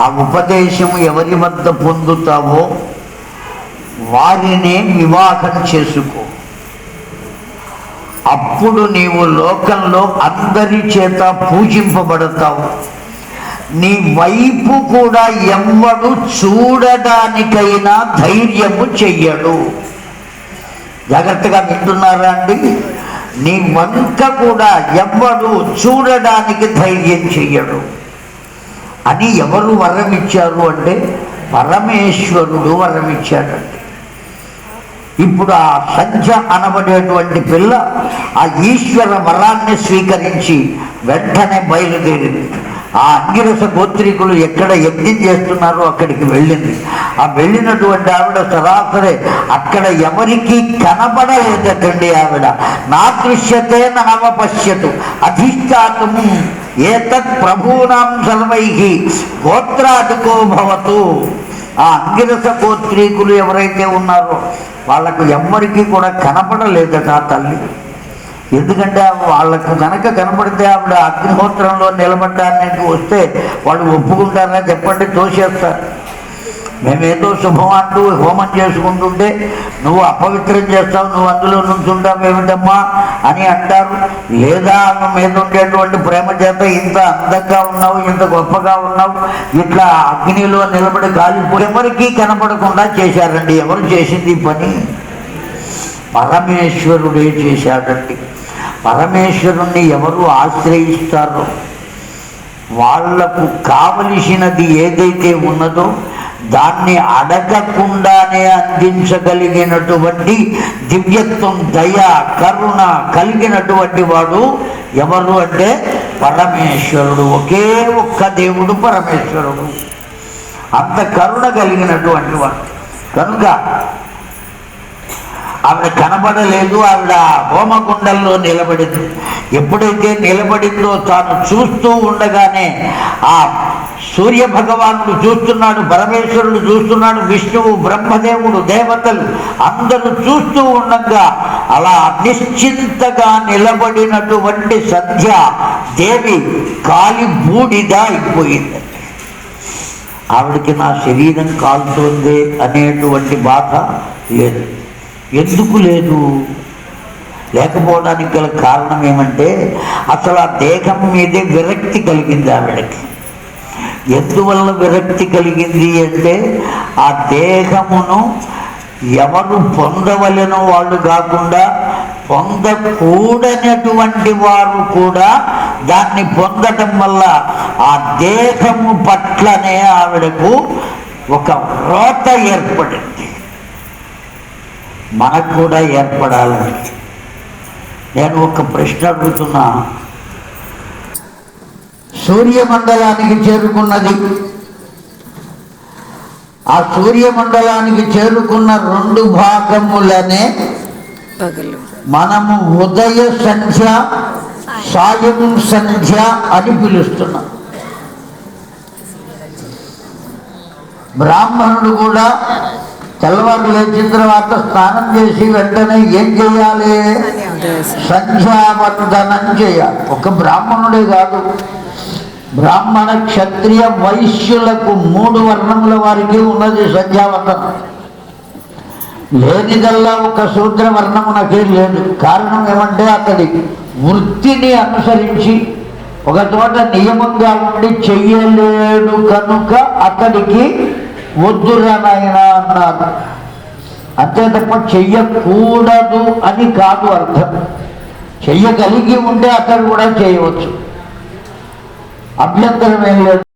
ఆ ఉపదేశం ఎవరి వద్ద పొందుతావో వారినే వివాహం చేసుకో. అప్పుడు నీవు లోకంలో అందరి చేత పూజింపబడతావు. నీ వైపు కూడా ఎవ్వడు చూడడానికైనా ధైర్యము చెయ్యడు. జాగ్రత్తగా వింటున్నారా అండి? నీ వంక కూడా ఎవ్వడు చూడడానికి ధైర్యం చెయ్యడు. అని ఎవరు వరం ఇచ్చారు అంటే పరమేశ్వరుడు వరం ఇచ్చాడండి ఇప్పుడు ఆ సంధ్య అనబడేటువంటి పిల్ల ఆ ఈశ్వర వరాన్ని స్వీకరించి వెంటనే బయలుదేరింది. ఆ అంగిరస గోత్రికులు ఎక్కడ యజ్ఞం చేస్తున్నారో అక్కడికి వెళ్ళింది. ఆ వెళ్ళినటువంటి ఆవిడ సరాసరి అక్కడ ఎవరికి కనబడలేదటండి ఆవిడ. నా దృశ్యతే నవ పశ్యతు అధిష్టాతం ఏతత్ ప్రభూనాం సర్వై గోత్రాధికో భవతు. ఆ అంగిరస గోత్రీకులు ఎవరైతే ఉన్నారో వాళ్ళకు ఎవ్వరికీ కూడా కనపడలేదట ఆ తల్లి. ఎందుకంటే వాళ్ళకు కనుక కనపడితే ఆవిడ అగ్నిహోత్రంలో నిలబడ్డానికి వస్తే వాళ్ళు ఒప్పుకుంటారని చెప్పండి తోసేస్తారు మేమేదో శుభం అంటూ హోమం చేసుకుంటుంటే నువ్వు అపవిత్రం చేస్తావు నువ్వు అందులో నుంచుంటావు ఏమిటమ్మా అని అంటారు. లేదా ఆమె మీద ఉండేటువంటి ప్రేమ చేత ఇంత అందంగా ఉన్నావు ఇంత గొప్పగా ఉన్నావు ఇట్లా అగ్నిలో నిలబడి కాలిపోయి ఎవరికీ కనపడకుండా చేశారండి. ఎవరు చేసింది ఈ పని? పరమేశ్వరుడే చేశాడండి. పరమేశ్వరుణ్ణి ఎవరు ఆశ్రయిస్తారో? వాళ్ళకు కావలసినది ఏదైతే ఉన్నదో దాన్ని అడగకుండానే అందించగలిగినటువంటి దివ్యత్వం దయ కరుణ కలిగినటువంటి వాడు ఎవరు అంటే పరమేశ్వరుడు. ఒకే ఒక్క దేవుడు పరమేశ్వరుడు. అంత కరుణ కలిగినటువంటి వాడు. కనుక ఆవిడ కనబడలేదు ఆవిడ హోమకుండల్లో నిలబడింది. ఎప్పుడైతే నిలబడిందో తాను చూస్తూ ఉండగానే ఆ సూర్య భగవానుడు చూస్తున్నాడు పరమేశ్వరుడు చూస్తున్నాడు విష్ణువు బ్రహ్మదేవుడు దేవతలు అందరూ చూస్తూ ఉండగా అలా నిశ్చింతగా నిలబడినటువంటి సంధ్య దేవి కాలి బూడిద అయిపోయింది. ఆవిడకి నా శరీరం కాలుతుంది అనేటువంటి బాధ లేదు. ఎందుకు లేదు? లేకపోవడానికి గల కారణం ఏమంటే అసలు ఆ దేహం మీదే విరక్తి కలిగింది ఆవిడకి. ఎందువల్ల విరక్తి కలిగింది అంటే ఆ దేహమును ఎవరు పొందవలను వాళ్ళు కాకుండా పొందకూడనటువంటి వారు కూడా దాన్ని పొందటం వల్ల ఆ దేహము పట్లనే ఆవిడకు ఒక రోత ఏర్పడింది. మనకు కూడా ఏర్పడాలని నేను ఒక ప్రశ్న అడుగుతున్నా. సూర్యమండలానికి చేరుకున్నది. ఆ సూర్యమండలానికి చేరుకున్న రెండు భాగములనే మనము ఉదయ సంధ్య సాయం సంధ్య అని పిలుస్తున్నాం. బ్రాహ్మణుడు కూడా తెల్లవారు లేచిన తర్వాత స్నానం చేసి వెంటనే ఏం చేయాలి? సంధ్యావందనం చేయాలి. ఒక బ్రాహ్మణుడే కాదు. బ్రాహ్మణ క్షత్రియ వైశ్యులకు మూడు వర్ణముల వారికి ఉన్నది సంధ్యావందనం లేనిదల్లా ఒక శూద్ర వర్ణమునకే లేదు. కారణం ఏమంటే అతడి వృత్తిని అనుసరించి ఒక చోట నియమంగా ఉండి చెయ్యలేడు కనుక అతడికి వద్దురనాయన అన్నారు అంతే తప్ప చెయ్యకూడదు అని కాదు అర్థం. చెయ్యగలిగి ఉంటే అతను కూడా చేయవచ్చు. అభ్యంతరం ఏం లేదు.